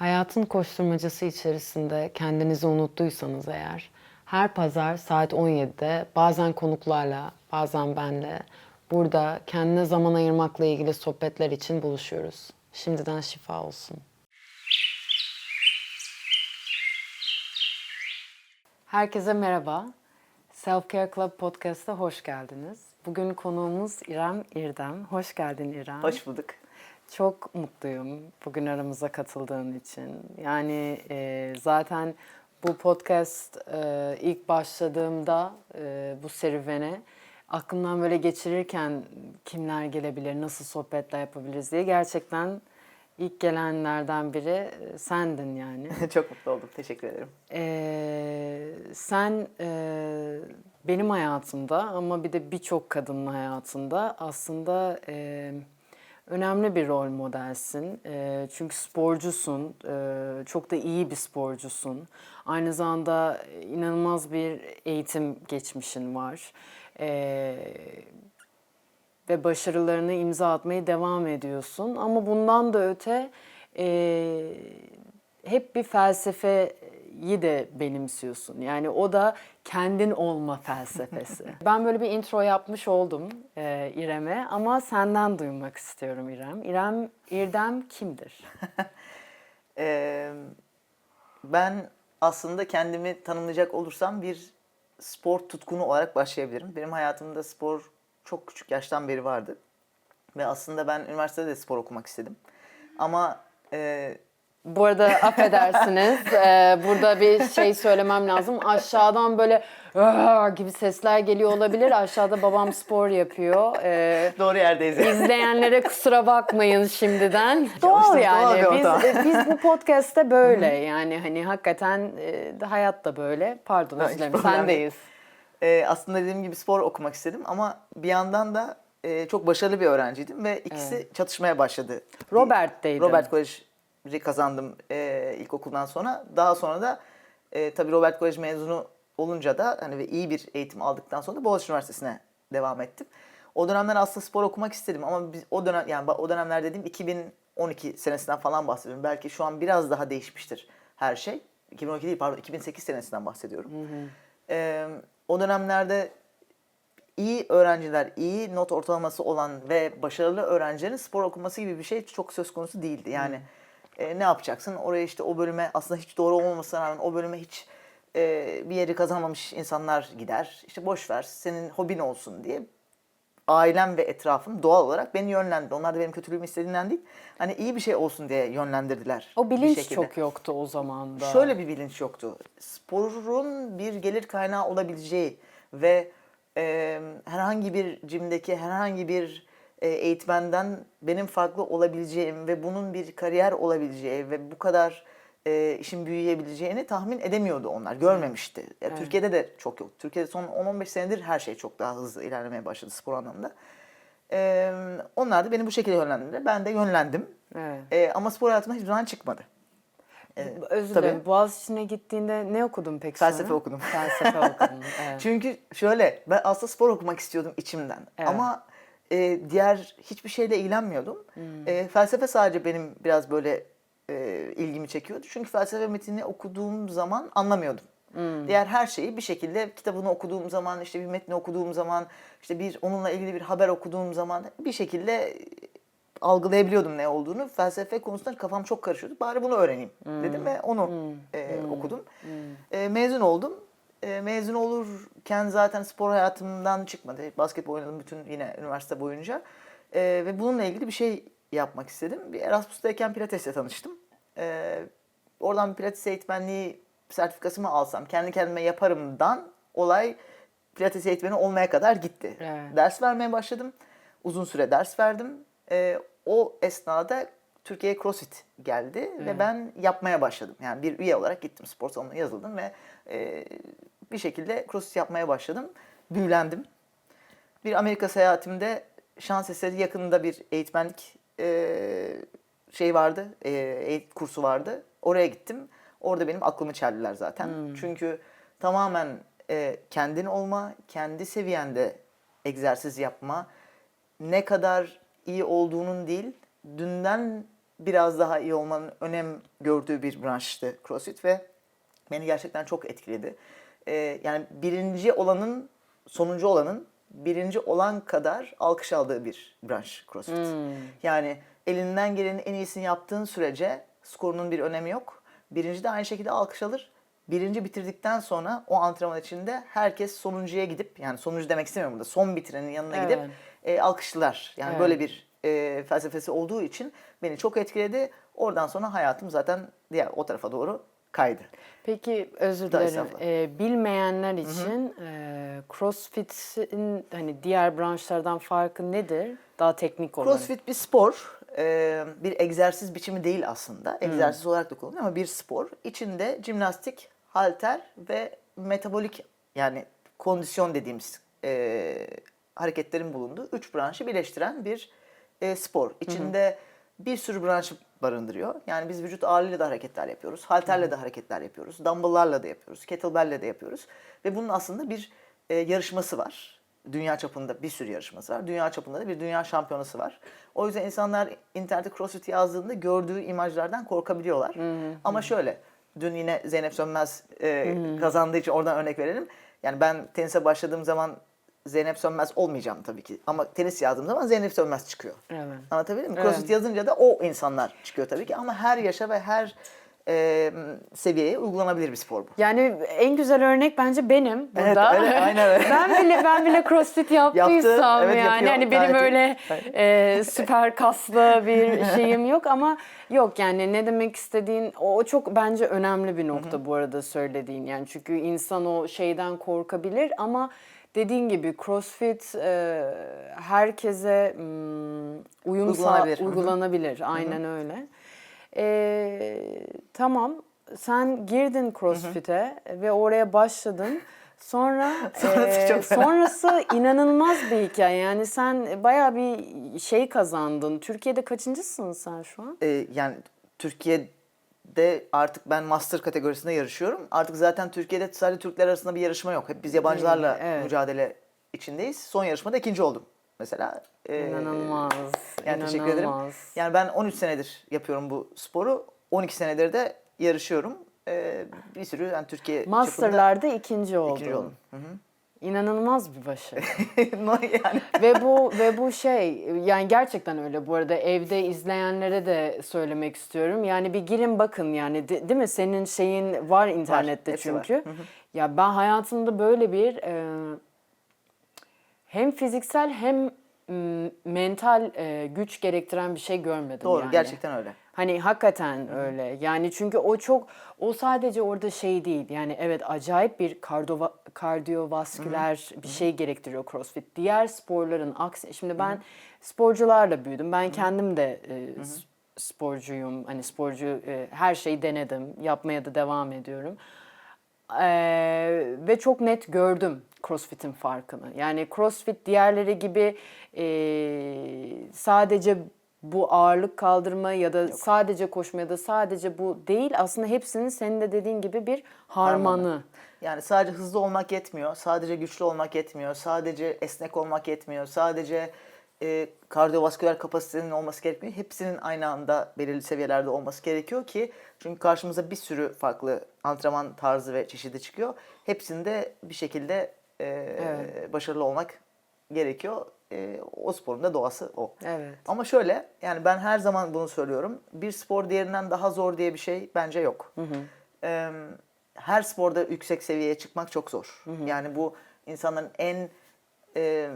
Hayatın koşturmacası içerisinde kendinizi unuttuysanız eğer, her pazar saat 17'de bazen konuklarla, bazen benle burada kendine zaman ayırmakla ilgili sohbetler için buluşuyoruz. Şimdiden şifa olsun. Herkese merhaba. Self Care Club Podcast'a hoş geldiniz. Bugün konuğumuz İrem İrdem. Hoş geldin İrem. Hoş bulduk. Çok mutluyum bugün aramıza katıldığın için. Yani e, zaten bu podcast e, ilk başladığımda e, bu serüvene aklımdan böyle geçirirken kimler gelebilir, nasıl sohbetler yapabiliriz diye gerçekten ilk gelenlerden biri e, sendin yani. Çok mutlu oldum. Teşekkür ederim. Ee, sen e, benim hayatımda ama bir de birçok kadının hayatında aslında e, önemli bir rol modelsin. E, çünkü sporcusun, e, çok da iyi bir sporcusun. Aynı zamanda inanılmaz bir eğitim geçmişin var. E, ve başarılarını imza atmaya devam ediyorsun. Ama bundan da öte e, hep bir felsefeyi de benimsiyorsun. Yani o da kendin olma felsefesi. ben böyle bir intro yapmış oldum e, İrem'e ama senden duymak istiyorum İrem. İrem, İrdem kimdir? Ee, ben aslında kendimi tanımlayacak olursam bir spor tutkunu olarak başlayabilirim. Benim hayatımda spor çok küçük yaştan beri vardı. Ve aslında ben üniversitede de spor okumak istedim. Ama e, Bu arada affedersiniz. e, burada bir şey söylemem lazım. Aşağıdan böyle "Aa!" gibi sesler geliyor olabilir. Aşağıda babam spor yapıyor. E, doğru yerdeyiz. İzleyenlere kusura bakmayın şimdiden. Doğal doğal yani. bir ortam. Biz, biz bu podcast'te böyle yani hani hakikaten e, hayat da böyle. Pardon Ha, özür hiç dilerim. problem değil. Sendeyiz. Ee, aslında dediğim gibi spor okumak istedim ama bir yandan da e, çok başarılı bir öğrenciydim ve ikisi çatışmaya başladı. Robert'teydin. Robert Kolej'i kazandım e, ilkokuldan sonra. Daha sonra da e, tabii Robert Kolej mezunu olunca da hani ve iyi bir eğitim aldıktan sonra da Boğaziçi Üniversitesi'ne devam ettim. O dönemler aslında spor okumak istedim ama biz o dönem yani o dönemler dediğim 2012 senesinden falan bahsediyorum. Belki şu an biraz daha değişmiştir her şey. 2012 değil pardon 2008 senesinden bahsediyorum. Ee, o dönemlerde iyi öğrenciler, iyi not ortalaması olan ve başarılı öğrencilerin spor okuması gibi bir şey çok söz konusu değildi. Yani e, ne yapacaksın? Oraya işte o bölüme aslında hiç doğru olmamasına rağmen o bölüme hiç e, bir yeri kazanmamış insanlar gider. İşte boş ver, senin hobin olsun diye ailem ve etrafım doğal olarak beni yönlendirdi. Onlar da benim kötülüğümü istediğinden değil. Hani iyi bir şey olsun diye yönlendirdiler. O bir bilinç şekilde. çok yoktu o zaman da. Şöyle bir bilinç yoktu. Sporun bir gelir kaynağı olabileceği ve e, herhangi bir cimdeki herhangi bir eğitmenden benim farklı olabileceğim ve bunun bir kariyer olabileceği ve bu kadar e, işin büyüyebileceğini tahmin edemiyordu onlar. Görmemişti. Ya, Türkiye'de de çok yok. Türkiye'de son 10-15 senedir her şey çok daha hızlı ilerlemeye başladı spor anlamında. E, onlar da beni bu şekilde yönlendirdiler. Ben de yönlendim. Evet. E, ama spor hayatıma hiçbir zaman çıkmadı. Özür tabii. dilerim. Boğaziçi'ne gittiğinde ne okudun peki Felsefe sonra? okudum. Felsefe okudun. Evet. Çünkü şöyle ben aslında spor okumak istiyordum içimden. Evet. Ama e, diğer hiçbir şeyle ilgilenmiyordum. Hmm. E, felsefe sadece benim biraz böyle e, ilgimi çekiyordu. Çünkü felsefe metnini okuduğum zaman anlamıyordum. Hmm. Diğer her şeyi bir şekilde kitabını okuduğum zaman, işte bir metni okuduğum zaman, işte bir onunla ilgili bir haber okuduğum zaman bir şekilde algılayabiliyordum ne olduğunu. Felsefe konusunda kafam çok karışıyordu. Bari bunu öğreneyim dedim ve onu e, okudum. E, mezun oldum. E, mezun olurken zaten spor hayatımdan çıkmadı. Basketbol oynadım bütün yine üniversite boyunca. E, ve bununla ilgili bir şey yapmak istedim. Bir Erasmus'tayken Pilates'le tanıştım. E, oradan Pilates eğitmenliği sertifikasımı alsam, kendi kendime yaparımdan olay Pilates eğitmeni olmaya kadar gitti. Evet. Ders vermeye başladım. Uzun süre ders verdim. Ee, o esnada Türkiye'ye CrossFit geldi ve ben yapmaya başladım. Yani bir üye olarak gittim spor salonuna yazıldım ve e, bir şekilde CrossFit yapmaya başladım. Büyülendim. Bir Amerika seyahatimde şans eseri yakınında bir eğitmenlik e, şey vardı, e, eğit- kursu vardı. Oraya gittim. Orada benim aklımı çeldiler zaten. Çünkü tamamen e, kendin olma, kendi seviyende egzersiz yapma, ne kadar iyi olduğunun değil, dünden biraz daha iyi olmanın önem gördüğü bir branştı CrossFit ve beni gerçekten çok etkiledi. Ee, yani birinci olanın, sonuncu olanın birinci olan kadar alkış aldığı bir branş CrossFit. Yani elinden gelenin en iyisini yaptığın sürece skorunun bir önemi yok. Birinci de aynı şekilde alkış alır. Birinci bitirdikten sonra o antrenman içinde herkes sonuncuya gidip yani sonuncu demek istemiyorum burada son bitirenin yanına gidip Evet. e, alkışlar. Yani Evet. böyle bir e, felsefesi olduğu için beni çok etkiledi. Oradan sonra hayatım zaten diğer o tarafa doğru kaydı. Peki özür dilerim. Ee, bilmeyenler için e, CrossFit'in hani diğer branşlardan farkı nedir? Daha teknik olarak. CrossFit bir spor. e, bir egzersiz biçimi değil aslında. Egzersiz olarak da kullanılıyor ama bir spor. İçinde jimnastik, halter ve metabolik yani kondisyon dediğimiz e, hareketlerin bulunduğu üç branşı birleştiren bir e, spor. İçinde bir sürü branşı barındırıyor. Yani biz vücut ağırlığıyla da hareketler yapıyoruz. Halterle de hareketler yapıyoruz. Dumbbell'larla da yapıyoruz. Kettlebell'le de yapıyoruz. Ve bunun aslında bir e, yarışması var. Dünya çapında bir sürü yarışması var. Dünya çapında da bir dünya şampiyonası var. O yüzden insanlar internette CrossFit yazdığında gördüğü imajlardan korkabiliyorlar. Ama şöyle, dün yine Zeynep Sönmez e, kazandığı için oradan örnek verelim. Yani ben tenise başladığım zaman Zeynep Sönmez olmayacağım tabii ki. Ama tenis yazdığım zaman Zeynep Sönmez çıkıyor. Evet. Anlatabildim mi? Evet. CrossFit yazınca da o insanlar çıkıyor tabii ki. Ama her yaşa ve her e, seviyeye uygulanabilir bir spor bu. Yani en güzel örnek bence benim Evet, burada. öyle, aynen öyle. ben bile ben bile CrossFit yaptıysam evet, yani yapıyor. hani benim iyi. öyle e, süper kaslı bir şeyim yok ama yok yani ne demek istediğin o o çok bence önemli bir nokta bu arada söylediğin yani çünkü insan o şeyden korkabilir ama dediğin gibi CrossFit e, herkese mm, uyum sağ- Uygulanabilir. Hı hı. uygulanabilir aynen öyle. E, tamam sen girdin CrossFit'e ve oraya başladın. Sonra Sonrası e, çok fena. sonrası inanılmaz bir hikaye. Yani sen bayağı bir şey kazandın. Türkiye'de kaçıncısın sen şu an? E, yani Türkiye'de artık ben master kategorisinde yarışıyorum. Artık zaten Türkiye'de sadece Türkler arasında bir yarışma yok. Hep biz yabancılarla Evet. mücadele içindeyiz. Son yarışmada ikinci oldum mesela. E, İnanılmaz. Yani teşekkür ederim. inanılmaz. Yani ben 13 senedir yapıyorum bu sporu. 12 senedir de yarışıyorum. E, bir sürü yani Türkiye Master'larda ikinci oldun. ikinci oldum. Hı hı. İnanılmaz bir başarı. yani ve bu ve bu şey yani gerçekten öyle bu arada evde izleyenlere de söylemek istiyorum. Yani bir girin bakın yani de- değil mi senin şeyin var internette var. çünkü. Ya ben hayatımda böyle bir e, hem fiziksel hem mental e, güç gerektiren bir şey görmedim doğru yani. gerçekten öyle. Hani hakikaten öyle. Yani çünkü o çok o sadece orada şey değil. Yani evet acayip bir kardiova, kardiyovasküler bir şey gerektiriyor CrossFit. Diğer sporların aksi. Şimdi ben sporcularla büyüdüm. Ben kendim de e, sporcuyum. Hani sporcu e, her şeyi denedim. Yapmaya da devam ediyorum. Ee, ve çok net gördüm CrossFit'in farkını. Yani CrossFit diğerleri gibi e, sadece bu ağırlık kaldırma ya da sadece koşma ya da sadece bu değil. Aslında hepsinin senin de dediğin gibi bir harmanı. Yani sadece hızlı olmak yetmiyor, sadece güçlü olmak yetmiyor, sadece esnek olmak yetmiyor, sadece e, kardiyovasküler kapasitenin olması gerekmiyor. Hepsinin aynı anda belirli seviyelerde olması gerekiyor ki çünkü karşımıza bir sürü farklı antrenman tarzı ve çeşidi çıkıyor. Hepsinde bir şekilde e, Evet. başarılı olmak gerekiyor. E, o sporun da doğası o. Evet. Ama şöyle yani ben her zaman bunu söylüyorum. Bir spor diğerinden daha zor diye bir şey bence yok. Ee, her sporda yüksek seviyeye çıkmak çok zor. Yani bu insanların en e,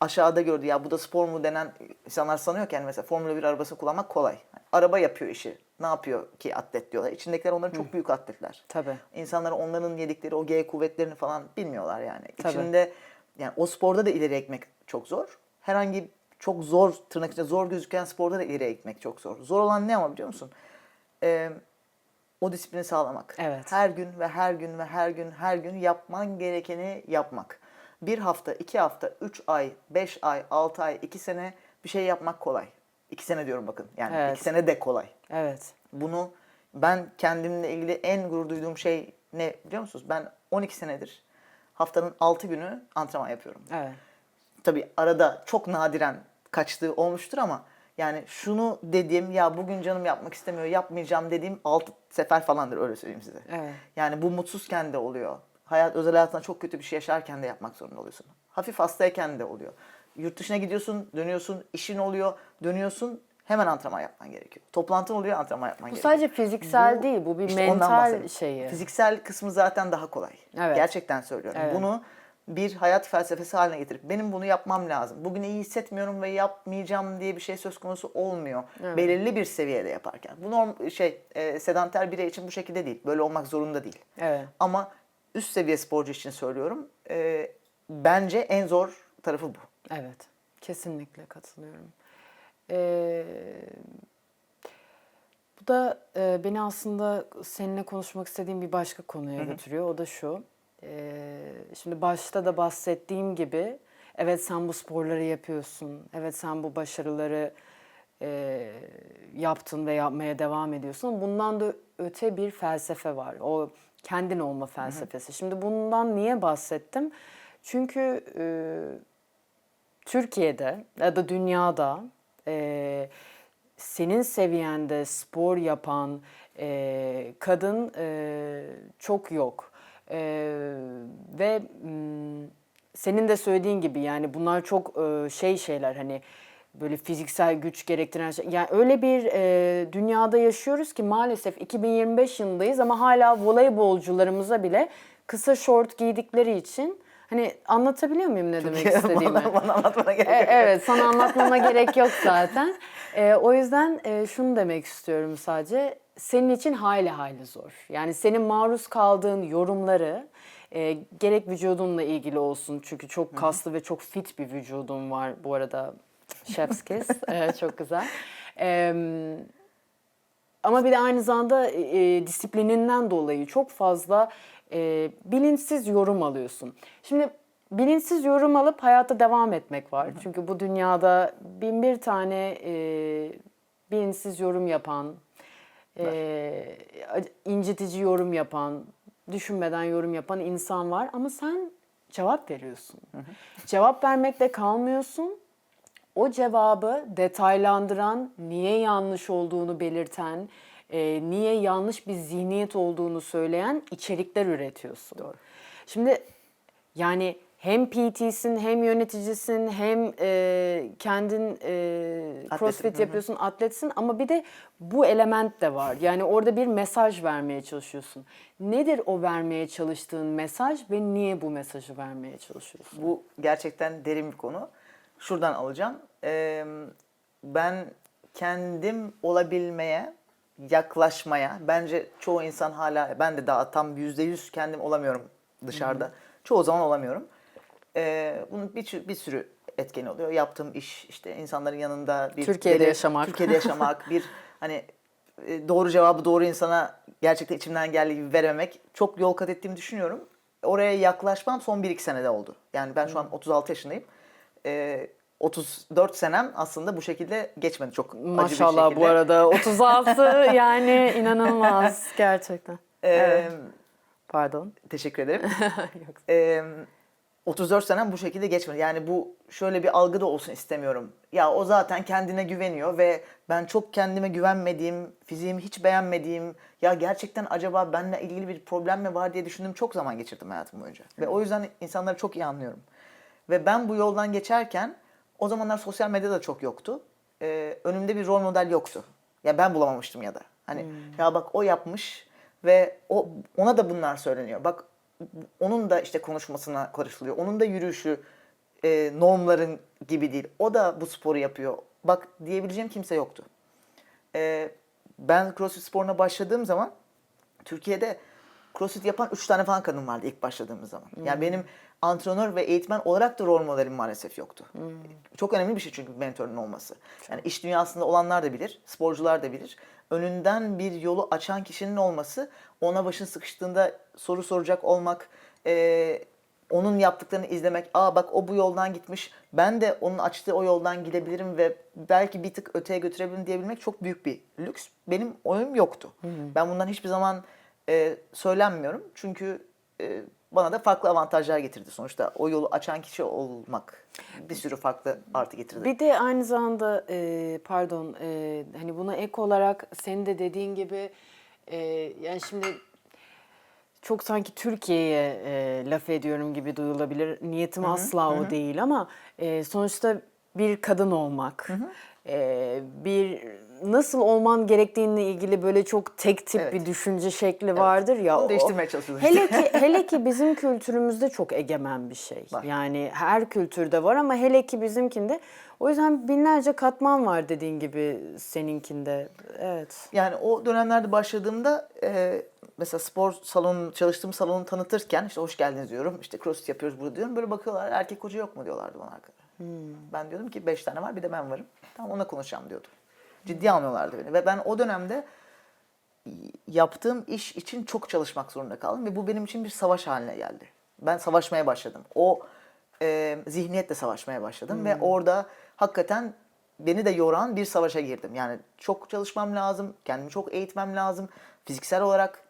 aşağıda gördüğü ya bu da spor mu denen insanlar sanıyor ki yani mesela Formula 1 arabasını kullanmak kolay. Araba yapıyor işi. Ne yapıyor ki atlet diyorlar. İçindekiler onların çok büyük atletler. Tabii. İnsanlar onların yedikleri o G kuvvetlerini falan bilmiyorlar yani. Tabii. İçinde yani o sporda da ileri gitmek çok zor. Herhangi çok zor tırnak içinde zor gözüken sporda da ileri gitmek çok zor. Zor olan ne ama biliyor musun? Ee, o disiplini sağlamak. Evet. Her gün ve her gün ve her gün her gün yapman gerekeni yapmak. Bir hafta, iki hafta, üç ay, beş ay, altı ay, iki sene bir şey yapmak kolay. İki sene diyorum bakın. Yani Evet. iki sene de kolay. Evet. Bunu ben kendimle ilgili en gurur duyduğum şey ne biliyor musunuz? Ben 12 senedir haftanın 6 günü antrenman yapıyorum. Evet. Tabii arada çok nadiren kaçtığı olmuştur ama Yani şunu dediğim ya bugün canım yapmak istemiyor yapmayacağım dediğim 6 sefer falandır öyle söyleyeyim size. Evet. Yani bu mutsuzken de oluyor. Hayat özel hayatında çok kötü bir şey yaşarken de yapmak zorunda oluyorsun. Hafif hastayken de oluyor. Yurt dışına gidiyorsun, dönüyorsun, işin oluyor, dönüyorsun. Hemen antrenman yapman gerekiyor. Toplantın oluyor, antrenman yapman Bu gerekiyor. sadece fiziksel Bu- değil, bu bir işte mental şeyi. Fiziksel kısmı zaten daha kolay. Evet. Gerçekten söylüyorum. Evet. Bunu bir hayat felsefesi haline getirip benim bunu yapmam lazım. Bugün iyi hissetmiyorum ve yapmayacağım diye bir şey söz konusu olmuyor. Belirli bir seviyede yaparken. Bu norm şey e, sedanter birey için bu şekilde değil. Böyle olmak zorunda değil. Evet. Ama üst seviye sporcu için söylüyorum. e, bence en zor tarafı bu. Evet, kesinlikle katılıyorum. Ee, bu da e, beni aslında seninle konuşmak istediğim bir başka konuya götürüyor. O da şu. Ee, şimdi başta da bahsettiğim gibi, evet sen bu sporları yapıyorsun, evet sen bu başarıları e, yaptın ve yapmaya devam ediyorsun. Bundan da öte bir felsefe var. O kendin olma felsefesi. Şimdi bundan niye bahsettim? Çünkü e, Türkiye'de ya da dünyada e, senin seviyende spor yapan e, kadın e, çok yok. E, ve mm, senin de söylediğin gibi yani bunlar çok e, şey şeyler hani böyle fiziksel güç gerektiren şey. Yani öyle bir e, dünyada yaşıyoruz ki maalesef 2025 yılındayız ama hala voleybolcularımıza bile kısa şort giydikleri için hani anlatabiliyor muyum ne demek istediğimi? bana, bana anlatmana gerek E, yok. evet, sana anlatmama gerek yok zaten. E, o yüzden e, şunu demek istiyorum sadece. Senin için hayli hayli zor. Yani senin maruz kaldığın yorumları e, gerek vücudunla ilgili olsun çünkü çok kaslı ve çok fit bir vücudun var bu arada. Chef's kiss. E, çok güzel. E, ama bir de aynı zamanda e, disiplininden dolayı çok fazla e, bilinçsiz yorum alıyorsun. Şimdi bilinçsiz yorum alıp hayata devam etmek var. Çünkü bu dünyada bin bir tane e, bilinçsiz yorum yapan, e, incitici yorum yapan, düşünmeden yorum yapan insan var. Ama sen cevap veriyorsun. Cevap vermekle kalmıyorsun o cevabı detaylandıran, niye yanlış olduğunu belirten, e, niye yanlış bir zihniyet olduğunu söyleyen içerikler üretiyorsun. Doğru. Şimdi yani hem PT'sin hem yöneticisin hem e, kendin e, crossfit yapıyorsun, atletsin ama bir de bu element de var. Yani orada bir mesaj vermeye çalışıyorsun. Nedir o vermeye çalıştığın mesaj ve niye bu mesajı vermeye çalışıyorsun? Bu gerçekten derin bir konu. Şuradan alacağım. Ee, ben kendim olabilmeye, yaklaşmaya, bence çoğu insan hala, ben de daha tam yüzde yüz kendim olamıyorum dışarıda. Çoğu zaman olamıyorum. Ee, bunun bir, bir sürü etkeni oluyor. Yaptığım iş, işte insanların yanında bir Türkiye'de belir- yaşamak. Türkiye'de yaşamak, bir hani e, doğru cevabı doğru insana gerçekten içimden geldiği gibi verememek çok yol kat ettiğimi düşünüyorum. Oraya yaklaşmam son 1-2 senede oldu. Yani ben şu an 36 yaşındayım. Ee, 34 senem aslında bu şekilde geçmedi çok acı bir Maşallah şekilde. bu arada 36 yani inanılmaz gerçekten. Ee, Pardon. Teşekkür ederim. Yok. Ee, 34 senem bu şekilde geçmedi. Yani bu şöyle bir algı da olsun istemiyorum. Ya o zaten kendine güveniyor ve ben çok kendime güvenmediğim, fiziğimi hiç beğenmediğim, ya gerçekten acaba benimle ilgili bir problem mi var diye düşündüğüm çok zaman geçirdim hayatım boyunca. Ve o yüzden insanları çok iyi anlıyorum. Ve ben bu yoldan geçerken o zamanlar sosyal medya da çok yoktu. Ee, önümde bir rol model yoktu. Ya ben bulamamıştım ya da. Hani ya bak o yapmış ve o ona da bunlar söyleniyor. Bak onun da işte konuşmasına karışılıyor. Onun da yürüyüşü e, normların gibi değil. O da bu sporu yapıyor. Bak diyebileceğim kimse yoktu. E, ben CrossFit sporuna başladığım zaman Türkiye'de CrossFit yapan 3 tane falan kadın vardı ilk başladığımız zaman. Yani benim antrenör ve eğitmen olarak da rol modelim maalesef yoktu. Çok önemli bir şey çünkü mentorun olması. Yani iş dünyasında olanlar da bilir, sporcular da bilir. Önünden bir yolu açan kişinin olması, ona başın sıkıştığında soru soracak olmak, eee, onun yaptıklarını izlemek, aa bak o bu yoldan gitmiş, ben de onun açtığı o yoldan gidebilirim ve belki bir tık öteye götürebilirim diyebilmek çok büyük bir lüks. Benim oyum yoktu. Ben bundan hiçbir zaman e, söylenmiyorum. Çünkü e, bana da farklı avantajlar getirdi sonuçta. O yolu açan kişi olmak bir sürü farklı artı getirdi. Bir de aynı zamanda e, pardon e, hani buna ek olarak senin de dediğin gibi e, yani şimdi çok sanki Türkiye'ye e, laf ediyorum gibi duyulabilir. Niyetim asla o değil ama e, sonuçta bir kadın olmak, e, bir nasıl olman gerektiğine ilgili böyle çok tek tip Evet. bir düşünce şekli vardır ya. Onu değiştirmeye çalışıyoruz Hele işte. ki hele ki bizim kültürümüzde çok egemen bir şey. Var. Yani her kültürde var ama hele ki bizimkinde. O yüzden binlerce katman var dediğin gibi seninkinde. Evet. Yani o dönemlerde başladığımda e, mesela spor salonu, çalıştığım salonu tanıtırken işte hoş geldiniz diyorum. İşte crossfit yapıyoruz burada diyorum. Böyle bakıyorlar erkek hoca yok mu diyorlardı bana arkada. Ben diyordum ki beş tane var bir de ben varım. Tamam ona konuşacağım diyordum. Ciddiye almıyorlardı beni. Ve ben o dönemde yaptığım iş için çok çalışmak zorunda kaldım. Ve bu benim için bir savaş haline geldi. Ben savaşmaya başladım. O e, zihniyetle savaşmaya başladım. Ve orada hakikaten beni de yoran bir savaşa girdim. Yani çok çalışmam lazım, kendimi çok eğitmem lazım. Fiziksel olarak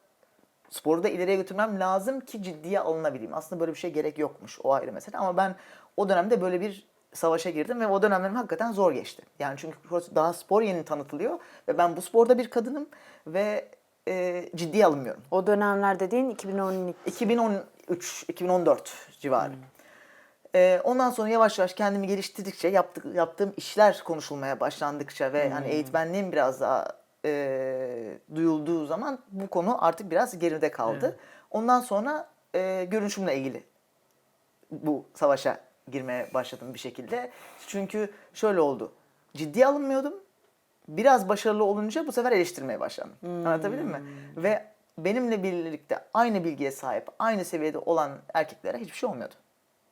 sporu da ileriye götürmem lazım ki ciddiye alınabileyim. Aslında böyle bir şey gerek yokmuş o ayrı mesele ama ben o dönemde böyle bir savaşa girdim ve o dönemlerim hakikaten zor geçti. Yani çünkü daha spor yeni tanıtılıyor ve ben bu sporda bir kadınım ve e, ciddiye alınmıyorum. O dönemler dediğin 2012. 2013, 2014 civarı. Ee, ondan sonra yavaş yavaş kendimi geliştirdikçe, yaptık, yaptığım işler konuşulmaya başlandıkça ve hani eğitmenliğim biraz daha e, duyulduğu zaman bu konu artık biraz geride kaldı. Ondan sonra e, görünüşümle ilgili bu savaşa girmeye başladım bir şekilde. Çünkü şöyle oldu. Ciddiye alınmıyordum. Biraz başarılı olunca bu sefer eleştirmeye başladım. Anlatabildim mi? Ve benimle birlikte aynı bilgiye sahip, aynı seviyede olan erkeklere hiçbir şey olmuyordu.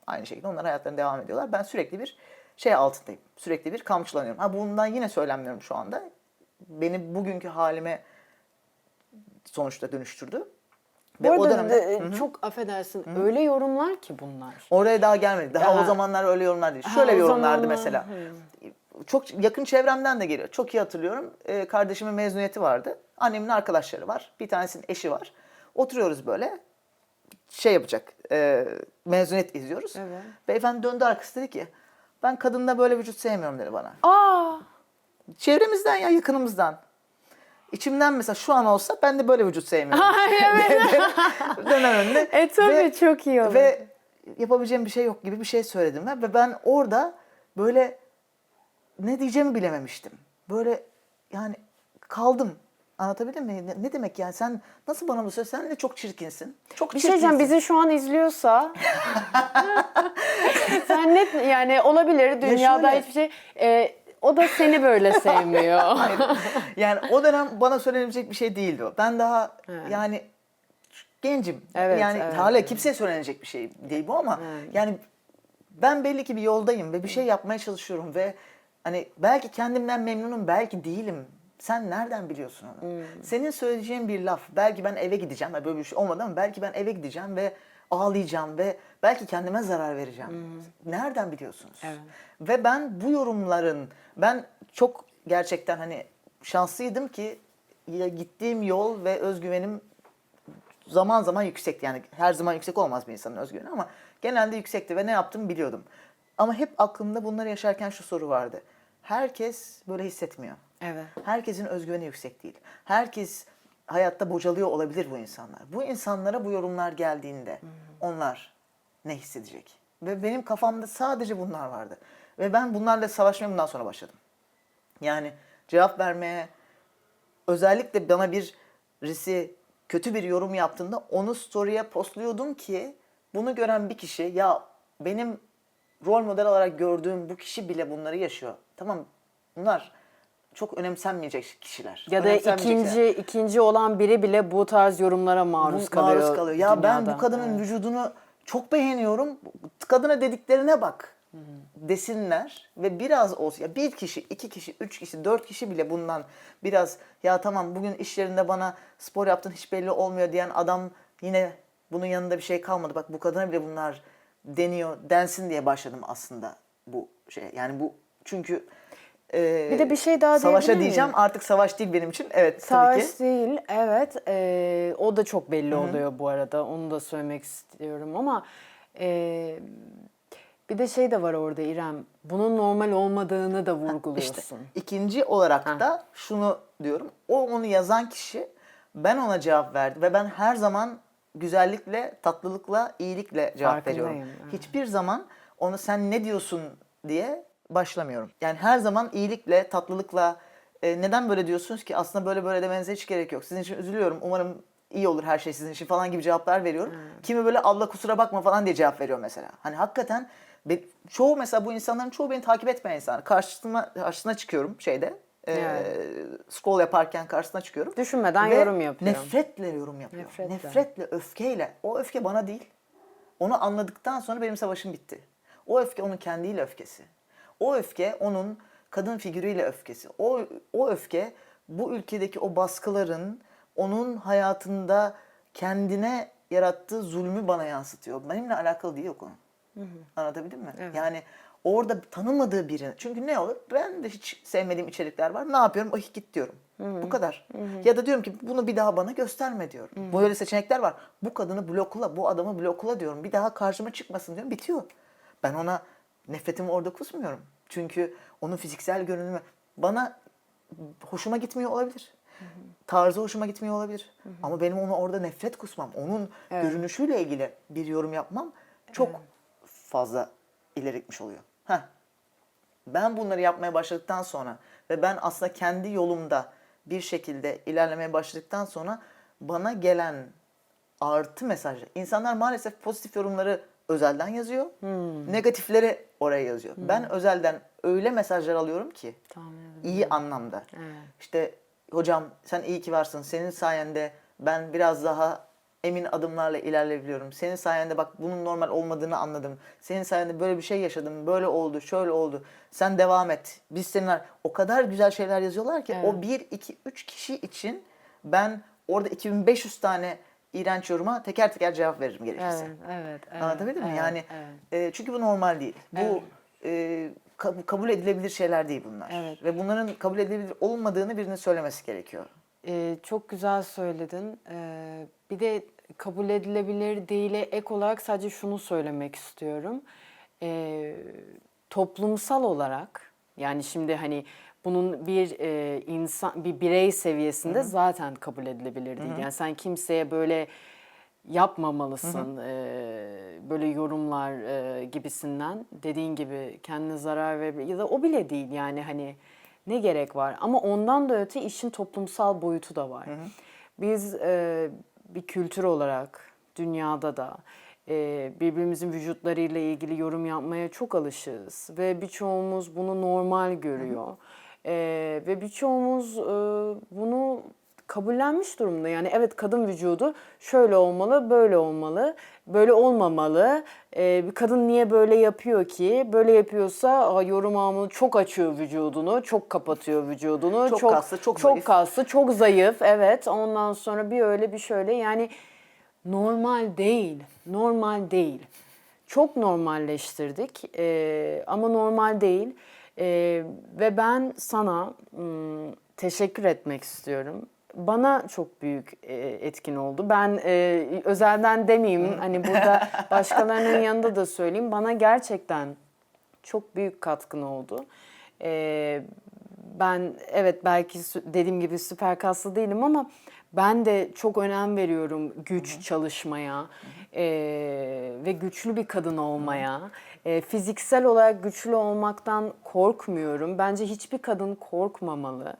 Aynı şekilde onlar hayatlarına devam ediyorlar. Ben sürekli bir şey altındayım. Sürekli bir kamçılanıyorum. Ha bundan yine söylenmiyorum şu anda. Beni bugünkü halime sonuçta dönüştürdü. Bu arada dönemde- de- çok affedersin öyle yorumlar ki bunlar. Oraya daha gelmedi. Daha Ya. o zamanlar öyle yorumlar değil. Ha, Şöyle o yorumlardı zamanlar, mesela. Çok yakın çevremden de geliyor. Çok iyi hatırlıyorum. Ee, kardeşimin mezuniyeti vardı. Annemin arkadaşları var. Bir tanesinin eşi var. Oturuyoruz böyle. Şey yapacak. E, mezuniyet izliyoruz. Evet. Beyefendi döndü arkası dedi ki ben kadında böyle vücut sevmiyorum dedi bana. Aa! Çevremizden ya yakınımızdan. İçimden mesela şu an olsa ben de böyle vücut sevmiyorum. Evet. Dönem önüne. E tabii Ve- çok iyi olur. ve yapabileceğim bir şey yok gibi bir şey söyledim ve ve ben orada böyle ne diyeceğimi bilememiştim. Böyle yani kaldım. Anlatabildim mi? Ne, ne demek yani sen nasıl bana bu söz? Sen de çok çirkinsin. Çok Bir şey diyeceğim bizi şu an izliyorsa sen net yani olabilir dünyada şöyle- hiçbir şey e, o da seni böyle sevmiyor. Yani o dönem bana söylenebilecek bir şey değildi o. Ben daha yani gencim. Evet, yani evet, hala evet. kimseye söylenecek bir şey değil bu ama yani ben belli ki bir yoldayım ve bir şey yapmaya çalışıyorum ve hani belki kendimden memnunum, belki değilim. Sen nereden biliyorsun onu? Hmm. Senin söyleyeceğin bir laf, belki ben eve gideceğim, yani böyle bir şey olmadı ama belki ben eve gideceğim ve ağlayacağım ve belki kendime zarar vereceğim. Nereden biliyorsunuz? Evet. Ve ben bu yorumların, ben çok gerçekten hani şanslıydım ki gittiğim yol ve özgüvenim zaman zaman yüksekti. Yani her zaman yüksek olmaz bir insanın özgüveni ama genelde yüksekti ve ne yaptığımı biliyordum. Ama hep aklımda bunları yaşarken şu soru vardı. Herkes böyle hissetmiyor. evet. Herkesin özgüveni yüksek değil. Herkes hayatta bocalıyor olabilir bu insanlar. Bu insanlara bu yorumlar geldiğinde onlar ne hissedecek? Ve benim kafamda sadece bunlar vardı. Ve ben bunlarla savaşmaya bundan sonra başladım. Yani cevap vermeye, özellikle bana bir risi kötü bir yorum yaptığında onu story'e postluyordum ki bunu gören bir kişi ya benim rol model olarak gördüğüm bu kişi bile bunları yaşıyor. Tamam bunlar çok önemsenmeyecek kişiler. Ya da ikinci ikinci olan biri bile bu tarz yorumlara maruz bu kalıyor. maruz kalıyor. Ya ben bu dünyada. kadının Evet. vücudunu çok beğeniyorum. Kadına dediklerine bak desinler ve biraz olsun ya bir kişi, iki kişi, üç kişi, dört kişi bile bundan biraz ya tamam bugün iş yerinde bana spor yaptın hiç belli olmuyor diyen adam yine bunun yanında bir şey kalmadı. Bak bu kadına bile bunlar deniyor, densin diye başladım aslında bu şey. Yani bu çünkü e, Bir de bir şey daha Savaşa diyeceğim miyim? artık savaş değil benim için. Evet tabii Savaş ki. değil, evet. Ee, o da çok belli oluyor bu arada. Onu da söylemek istiyorum ama e, bir de şey de var orada İrem. Bunun normal olmadığını da vurguluyorsun. İşte ikinci olarak da şunu diyorum. O onu yazan kişi ben ona cevap verdim ve ben her zaman güzellikle, tatlılıkla, iyilikle cevap veriyorum. Hiçbir zaman onu sen ne diyorsun diye başlamıyorum. Yani her zaman iyilikle, tatlılıkla e, neden böyle diyorsunuz ki aslında böyle böyle demenize hiç gerek yok. Sizin için üzülüyorum. Umarım iyi olur her şey sizin için falan gibi cevaplar veriyorum. Kimi böyle Allah kusura bakma falan diye cevap veriyor mesela. Hani hakikaten çoğu mesela bu insanların çoğu beni takip etmeyen insan. Karşısına, karşısına çıkıyorum şeyde. e, Evet. scroll yaparken karşısına çıkıyorum. Düşünmeden Ve yorum yapıyor. Nefretle yorum yapıyor. Nefretle. Nefretle, öfkeyle. O öfke bana değil. Onu anladıktan sonra benim savaşım bitti. O öfke onun kendiyle öfkesi. O öfke onun kadın figürüyle öfkesi. O, o öfke bu ülkedeki o baskıların onun hayatında kendine yarattığı zulmü bana yansıtıyor. Benimle alakalı değil o konu. Anlatabildim mi? Evet. Yani orada tanımadığı birini. Çünkü ne olur? Ben de hiç sevmediğim içerikler var. Ne yapıyorum? Ay git diyorum. Bu kadar. Ya da diyorum ki bunu bir daha bana gösterme diyorum. Böyle seçenekler var. Bu kadını blokla, bu adamı blokla diyorum. Bir daha karşıma çıkmasın diyorum. Bitiyor. Ben ona nefretimi orada kusmuyorum. Çünkü onun fiziksel görünümü bana hoşuma gitmiyor olabilir. Tarzı hoşuma gitmiyor olabilir. Ama benim ona orada nefret kusmam, onun Evet. görünüşüyle ilgili bir yorum yapmam çok fazla ileri gitmiş oluyor. Heh. Ben bunları yapmaya başladıktan sonra ve ben aslında kendi yolumda bir şekilde ilerlemeye başladıktan sonra bana gelen artı mesajlar. İnsanlar maalesef pozitif yorumları özelden yazıyor. Negatifleri oraya yazıyor. Ben özelden öyle mesajlar alıyorum ki Tahmin edebiliyorum. iyi anlamda. Evet. İşte hocam sen iyi ki varsın. Senin sayende ben biraz daha emin adımlarla ilerleyebiliyorum. Senin sayende bak bunun normal olmadığını anladım. Senin sayende böyle bir şey yaşadım. Böyle oldu, şöyle oldu. Sen devam et. Biz seninle o kadar güzel şeyler yazıyorlar ki o 1 2 3 kişi için ben orada 2500 tane iğrenç yoruma teker teker cevap veririm gerekirse. Evet, evet, evet. Anlatabildim mi? evet, Yani evet. e, çünkü bu normal değil. Bu Evet. e, ka- kabul edilebilir şeyler değil bunlar. Evet. Ve bunların kabul edilebilir olmadığını birinin söylemesi gerekiyor. Ee, çok güzel söyledin. Ee, bir de kabul edilebilir değile ek olarak sadece şunu söylemek istiyorum. Ee, toplumsal olarak yani şimdi hani bunun bir e, insan bir birey seviyesinde zaten kabul edilebilir değil. Yani sen kimseye böyle yapmamalısın e, böyle yorumlar e, gibisinden. Dediğin gibi kendine zarar ver ya da o bile değil yani hani ne gerek var? Ama ondan da öte işin toplumsal boyutu da var. Biz e, bir kültür olarak dünyada da e, birbirimizin vücutlarıyla ilgili yorum yapmaya çok alışığız ve birçoğumuz bunu normal görüyor. E, ve birçoğumuz e, bunu kabullenmiş durumda. Yani evet kadın vücudu şöyle olmalı, böyle olmalı, böyle olmamalı. Ee, bir kadın niye böyle yapıyor ki? Böyle yapıyorsa yorum almalı, çok açıyor vücudunu, çok kapatıyor vücudunu. Çok kaslı, çok çok zayıf. kaslı, çok zayıf. Evet. Ondan sonra bir öyle bir şöyle. Yani normal değil. Normal değil. Çok normalleştirdik Ee, ama normal değil. Ee, ve ben sana ım, teşekkür etmek istiyorum. Bana çok büyük e, etkin oldu. Ben e, özelden demeyeyim hani burada başkalarının yanında da söyleyeyim. Bana gerçekten çok büyük katkın oldu. Ee, ben evet belki dediğim gibi süper kaslı değilim ama ben de çok önem veriyorum güç çalışmaya ee, ve güçlü bir kadın olmaya. Ee, fiziksel olarak güçlü olmaktan korkmuyorum. Bence hiçbir kadın korkmamalı.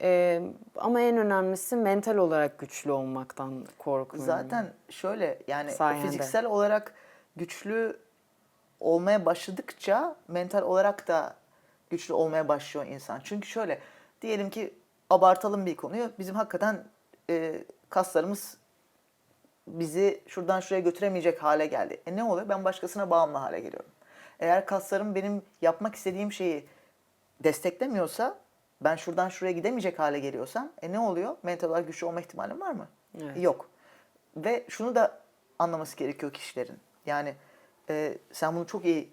Ee, ama en önemlisi mental olarak güçlü olmaktan korkmuyorum. Zaten şöyle yani Sayende. fiziksel olarak güçlü olmaya başladıkça mental olarak da güçlü olmaya başlıyor insan. Çünkü şöyle diyelim ki abartalım bir konuyu. Bizim hakikaten e, kaslarımız bizi şuradan şuraya götüremeyecek hale geldi. E ne oluyor? Ben başkasına bağımlı hale geliyorum. Eğer kaslarım benim yapmak istediğim şeyi desteklemiyorsa, ben şuradan şuraya gidemeyecek hale geliyorsam, e ne oluyor? Mental olarak güçlü olma ihtimalim var mı? Evet. Yok. Ve şunu da anlaması gerekiyor kişilerin. Yani e, sen bunu çok iyi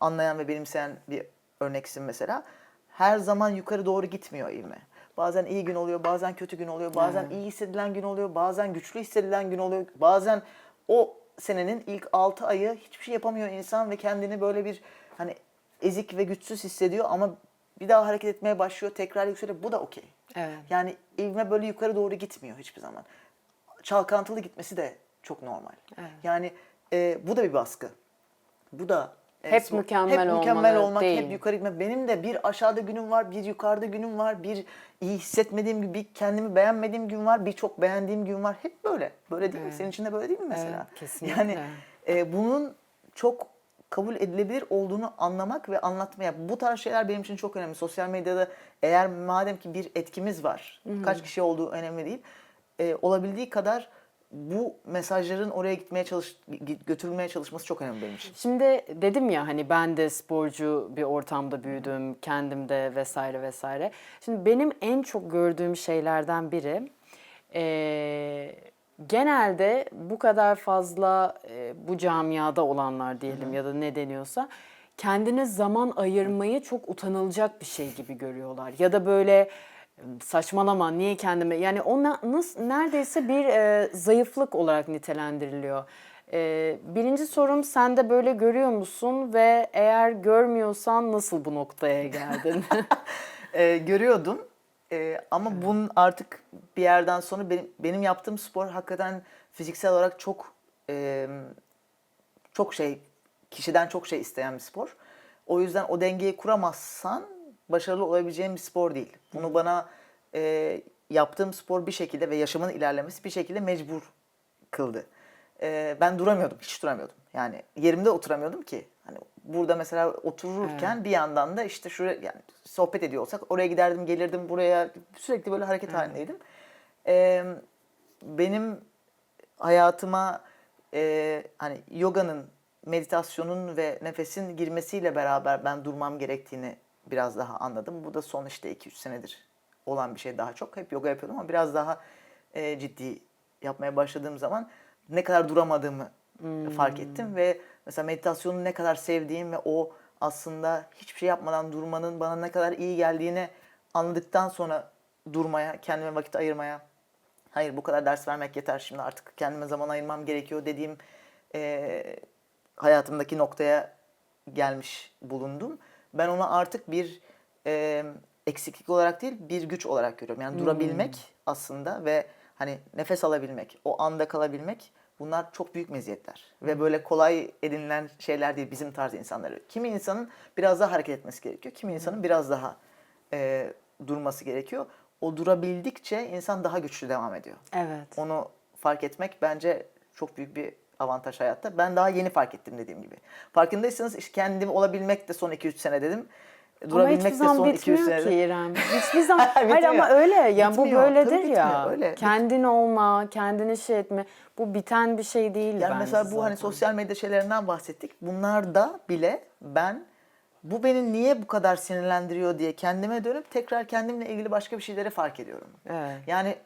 anlayan ve benimseyen bir örneksin mesela. her zaman yukarı doğru gitmiyor ivme. Bazen iyi gün oluyor, bazen kötü gün oluyor, bazen iyi hissedilen gün oluyor, bazen güçlü hissedilen gün oluyor. Bazen o senenin ilk 6 ayı hiçbir şey yapamıyor insan ve kendini böyle bir hani ezik ve güçsüz hissediyor ama bir daha hareket etmeye başlıyor, tekrar yükseliyor. Bu da okey. Evet. Yani ivme böyle yukarı doğru gitmiyor hiçbir zaman. Çalkantılı gitmesi de çok normal. Evet. Yani e, bu da bir baskı. Bu da e, Hep spor- mükemmel hep mükemmel olmak, değil. hep yukarı gitmek. Benim de bir aşağıda günüm var, bir yukarıda günüm var, bir iyi hissetmediğim gün, bir kendimi beğenmediğim gün var, bir çok beğendiğim gün var. Hep böyle. Böyle değil mi? Evet. Senin için de böyle değil mi mesela? Evet, kesinlikle. Yani e, bunun çok kabul edilebilir olduğunu anlamak ve anlatmaya. Bu tarz şeyler benim için çok önemli. Sosyal medyada eğer madem ki bir etkimiz var, kaç kişi olduğu önemli değil. e, olabildiği kadar bu mesajların oraya gitmeye çalış götürülmeye çalışması çok önemli benim için. Şimdi dedim ya hani ben de sporcu bir ortamda büyüdüm, kendimde vesaire vesaire. Şimdi benim en çok gördüğüm şeylerden biri eee, genelde bu kadar fazla eee, bu camiada olanlar diyelim ya da ne deniyorsa kendine zaman ayırmayı çok utanılacak bir şey gibi görüyorlar. Ya da böyle saçmalama niye kendime yani o na- nasıl neredeyse bir e, zayıflık olarak nitelendiriliyor. E, birinci sorum sen de böyle görüyor musun ve eğer görmüyorsan nasıl bu noktaya geldin? Ee, görüyordum. Ee, ama bunun artık bir yerden sonra benim, benim yaptığım spor hakikaten fiziksel olarak çok e, çok şey kişiden çok şey isteyen bir spor. O yüzden o dengeyi kuramazsan başarılı olabileceğin bir spor değil. Bunu bana e, yaptığım spor bir şekilde ve yaşamın ilerlemesi bir şekilde mecbur kıldı. E, ben duramıyordum, hiç duramıyordum. Yani yerimde oturamıyordum ki. Hani burada mesela otururken bir yandan da işte şuraya yani sohbet ediyor olsak oraya giderdim, gelirdim buraya sürekli böyle hareket halindeydim. E, benim hayatıma e, hani yoganın, meditasyonun ve nefesin girmesiyle beraber ben durmam gerektiğini biraz daha anladım. Bu da son işte 2-3 senedir olan bir şey daha çok. Hep yoga yapıyordum ama biraz daha e, ciddi yapmaya başladığım zaman ne kadar duramadığımı fark ettim ve mesela meditasyonu ne kadar sevdiğim ve o aslında hiçbir şey yapmadan durmanın bana ne kadar iyi geldiğini anladıktan sonra durmaya, kendime vakit ayırmaya, hayır bu kadar ders vermek yeter şimdi artık kendime zaman ayırmam gerekiyor dediğim e, hayatımdaki noktaya gelmiş bulundum. Ben onu artık bir e, eksiklik olarak değil bir güç olarak görüyorum. Yani durabilmek aslında ve hani nefes alabilmek, o anda kalabilmek bunlar çok büyük meziyetler. Ve böyle kolay edinilen şeyler değil bizim tarz insanları. Kimi insanın biraz daha hareket etmesi gerekiyor. Kimi insanın biraz daha e, durması gerekiyor. O durabildikçe insan daha güçlü devam ediyor. evet. Onu fark etmek bence çok büyük bir avantaj hayatta. Ben daha yeni fark ettim dediğim gibi. Farkındaysanız işte kendim olabilmek de son 2-3 sene dedim. Ama Durabilmek de son zaman 2-3 bitmiyor sene. ki İrem. Hiçbir zaman. Hayır ama öyle. Bu Bitmiyor. böyledir Tabii ya. öyle. Kendin olma, kendini şey etme. Bu biten bir şey değil Yani bence mesela bu hani sosyal medya şeylerinden bahsettik. Bunlarda bile ben bu beni niye bu kadar sinirlendiriyor diye kendime dönüp tekrar kendimle ilgili başka bir şeyleri fark ediyorum. Evet. Yani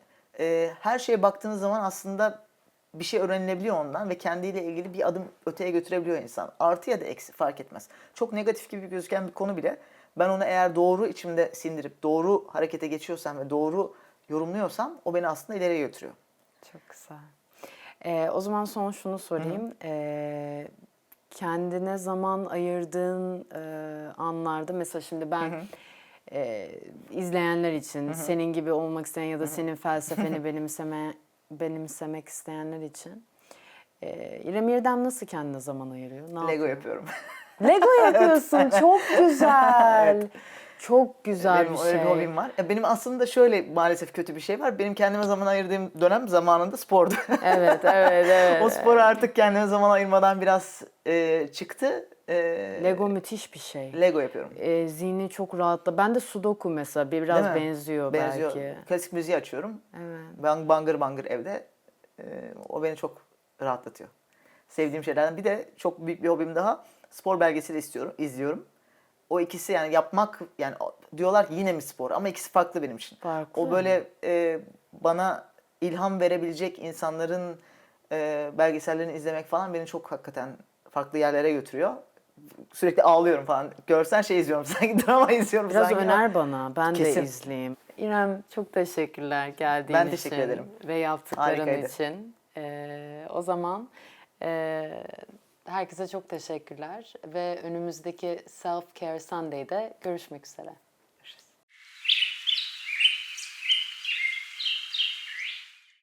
e, her şeye baktığınız zaman aslında bir şey öğrenilebiliyor ondan ve kendiyle ilgili bir adım öteye götürebiliyor insan. Artı ya da eksi fark etmez. Çok negatif gibi gözüken bir konu bile ben onu eğer doğru içimde sindirip doğru harekete geçiyorsam ve doğru yorumluyorsam o beni aslında ileriye götürüyor. Çok güzel. Ee, o zaman son şunu sorayım. Ee, kendine zaman ayırdığın e, anlarda mesela şimdi ben e, izleyenler için senin gibi olmak isteyen ya da senin felsefeni benimseme benimsemek isteyenler için e, İrem İrdem nasıl kendine zaman ayırıyor? Ne Lego yapıyor? yapıyorum. Lego yapıyorsun. Çok güzel. Çok güzel Benim bir öyle şey. bir hobim var. Ya Benim aslında şöyle maalesef kötü bir şey var. Benim kendime zaman ayırdığım dönem zamanında spordu. Evet, evet, evet. o spor artık kendime zaman ayırmadan biraz e, çıktı. E, Lego müthiş bir şey. Lego yapıyorum. E, zihni çok rahatla. Ben de Sudoku mesela bir biraz benziyor, Benziyor. belki. Klasik müziği açıyorum. Evet. Ben bangır bangır evde. E, o beni çok rahatlatıyor. Sevdiğim şeylerden. Bir de çok büyük bir hobim daha spor belgeseli istiyorum, izliyorum. O ikisi yani yapmak yani diyorlar ki yine mi spor ama ikisi farklı benim için. Farklı. O böyle e, bana ilham verebilecek insanların e, belgesellerini izlemek falan beni çok hakikaten farklı yerlere götürüyor. Sürekli ağlıyorum falan. Görsen şey izliyorum sanki drama izliyorum Biraz sanki. Biraz öner bana ben Kesin. de izleyeyim. İrem çok teşekkürler geldiğin ben teşekkür ederim. ve yaptıkların Harikaydı. için. Ee, o zaman e, Herkese çok teşekkürler ve önümüzdeki Self Care Sunday'de görüşmek üzere.